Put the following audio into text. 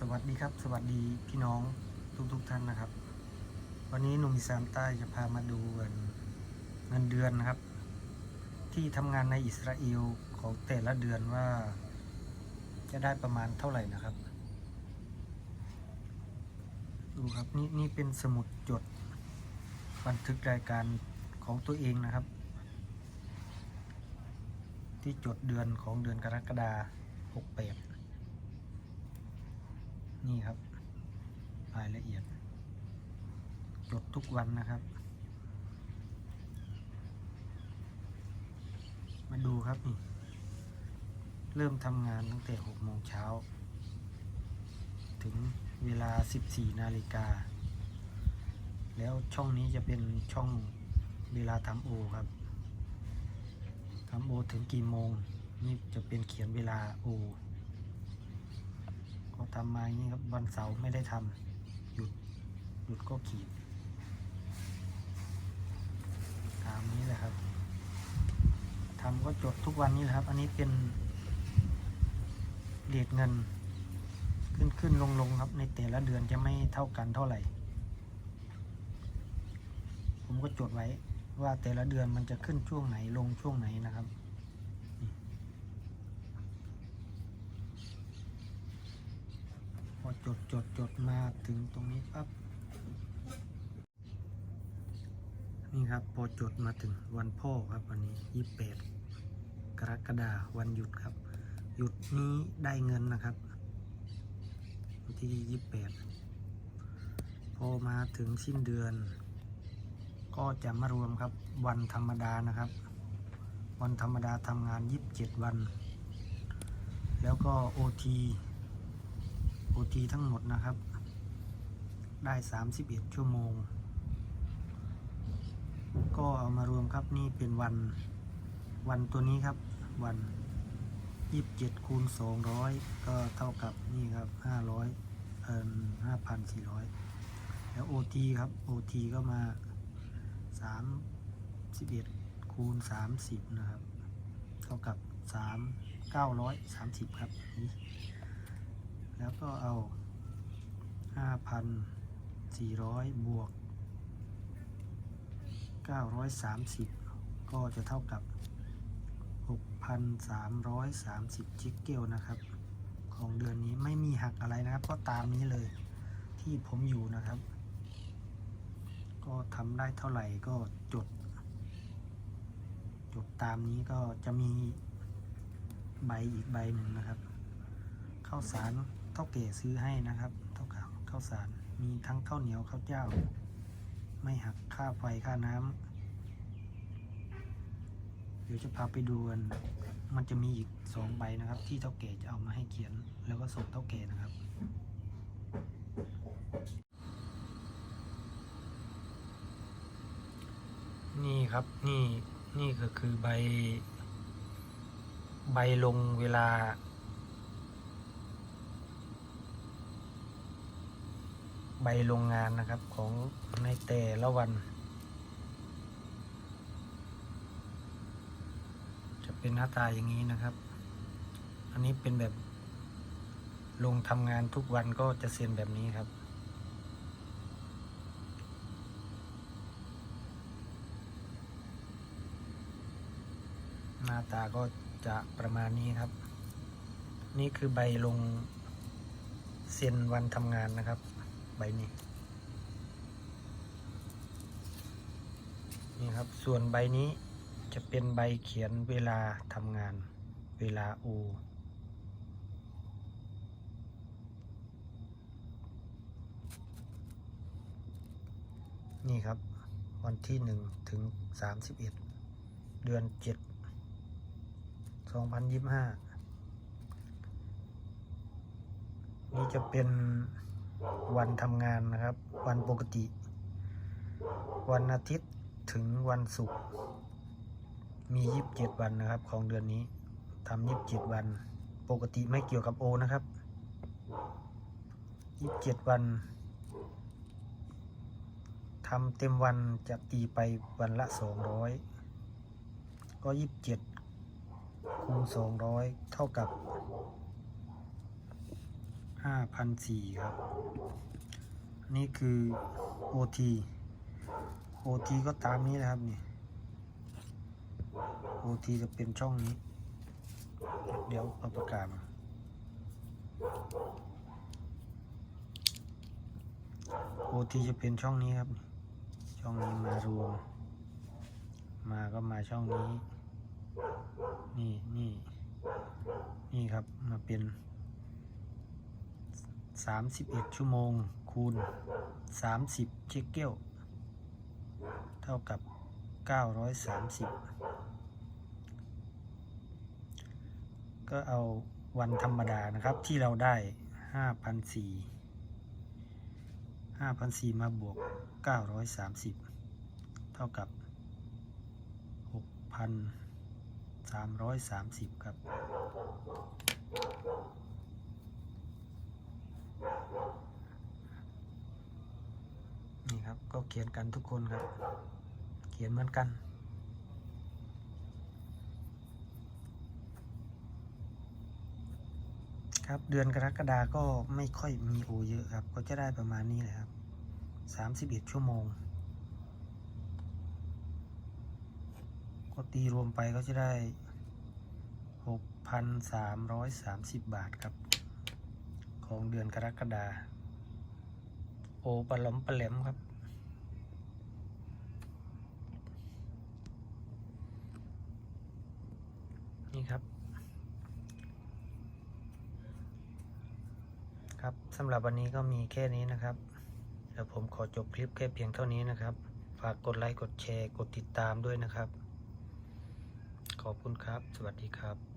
สวัสดีครับ สวัสดีพี่น้องทุกทุกๆท่านนะครับ วันนี้หนุ่มอีสานใต้จะพามาดูเงินเงินเดือนนะครับ ที่ทำงานในอิสราเอลของแต่ละเดือนว่า จะได้ประมาณเท่าไหร่นะครับ ดูครับนี่นี่เป็นสมุดจด บันทึกรายการของตัวเองนะครับ ที่จดเดือนของเดือนกรกฎาคม68 นี่ครับ รายละเอียดจดทุกวันนะครับ มาดูครับนี่เริ่มทำงานตั้งแต่6โมงเช้า ถึงเวลา 14 นาฬิกา แล้วช่องนี้จะเป็นช่องเวลาทำโอครับทำโอถึงกี่โมง นี่จะเป็นเขียนเวลาโอ ก็ทำมาอย่างนี้ครับวันเสาร์ไม่ได้ทำหยุดหยุดก็ขีด ตามนี้แหละครับทำก็จดทุกวันนี้แหละครับ อันนี้เป็นเรทเงิน ขึ้นขึ้นลงลงครับ ในแต่ละเดือนจะไม่เท่ากันเท่าไหร่ ผมก็จดไว้ว่าแต่ละเดือนมันจะขึ้นช่วงไหนลงช่วงไหนนะครับ พอ จดจดจดมาถึงตรงนี้ปั๊บนี่ครับพอจดมาถึงวันพ่อครับวันนี้ยี่แปดกรกฎาวันหยุดครับ หยุดนี้ได้เงินนะครับวันที่ยี่แปดพอมาถึงสิ้นเดือน ก็จะมารวมครับวันธรรมดานะครับ วันธรรมดาทำงานยีิบเจ็ดวัน แล้วก็โอที โอทีทั้งหมดนะครับ ได้ 31 ชั่วโมง ก็เอามารวมครับนี่เป็นวัน วันตัวนี้ครับ วัน 27คูณ200 ก็เท่ากับนี่ครับ 500เอ่อ5,400 แล้ว OT ครับ OT ก็มา 31คูณ30 นะครับ เท่ากับ 3 930 ครับนี่ แล้วก็เอา 5,400 บวก 930 ก็จะเท่ากับ 6,330จิกเกลนะครับ ของเดือนนี้ไม่มีหักอะไรนะครับ ก็ตามนี้เลยที่ผมอยู่นะครับ ก็ทำได้เท่าไหร่ก็จด จดตามนี้ก็จะมีใบอีกใบหนึ่งนะครับ ข้าวสาร เท่าเก๋ซื้อให้นะครับเท่ากับข้าวสาร มีทั้งข้าวเหนียวข้าวเจ้า ไม่หักค่าไฟค่าน้ำเดี๋ยวจะพาไปดูกัน มันจะมีอีกสองใบนะครับ ที่เท่าเก๋จะเอามาให้เขียน แล้วก็ส่งเท่าเก๋นะครับนี่ครับนี่นี่ก็คือใบ ใบลงเวลา ใบโรงงานนะครับของในแต่ละวัน จะเป็นหน้าตาอย่างนี้นะครับ อันนี้เป็นแบบลงทำงานทุกวันก็จะเซ็นแบบนี้ครับหน้าตาก็จะประมาณนี้ครับ นี่คือใบลงเซ็นวันทำงานนะครับ ใบนี้ นี่ครับ ส่วนใบนี้จะเป็นใบเขียนเวลาทำงาน เวลาอูนี่ครับ วันที่หนึ่งถึงสามสิบเอ็ดเดือนเจ็ดสองพันยี่สิบห้านี่จะเป็น วันทำงานนะครับ วันปกติ วันอาทิตย์ถึงวันศุกร์มียีิบเจ็ดวันนะครับ ของเดือนนี้ทำยีิบเจ็ดวัน ปกติไม่เกี่ยวกับโอนะครับยีิบเจ็ดวันทำเต็มวันจะตีไปวันละสองร้อยก็ยีิบเจ็ดคูณสองร้อยเท่ากับ ห้าพันสี่ครับนนี้คือ OT OT ก็ตามนี้นะครับนี่ OT จะเป็นช่องนี้ เดี๋ยวเอาประกาศมา OT จะเป็นช่องนี้ครับ ช่องนี้มารวม มาก็มาช่องนี้ นี่นี่นี่ครับ มาเป็น 31 ชั่วโมง คูณ 30 เชเกลเท่ากับ 930 ก็เอาวันธรรมดานะครับที่เราได้ 5,400 5,400 มาบวก 930 เท่ากับ 6,330 ครับ นี่ครับก็เขียนกันทุกคนครับ เขียนเหมือนกันครับเดือนกรกฎาก็ไม่ค่อยมีโอเยอะครับ ก็จะได้ประมาณนี้แหละครับสามสิบเอ็ดชั่วโมง ก็ตีรวมไปก็จะได้หกพันสามร้อยสามสิบบาทครับ ของเดือนกรกฎาโอปลอมปลแหลมครับ นี่ครับ ครับสำหรับวันนี้ก็มีแค่นี้นะครับ เดี๋ยวผมขอจบคลิปแค่เพียงเท่านี้นะครับ ฝากกดไลค์ กดแชร์ กดติดตามด้วยนะครับ ขอบคุณครับ สวัสดีครับ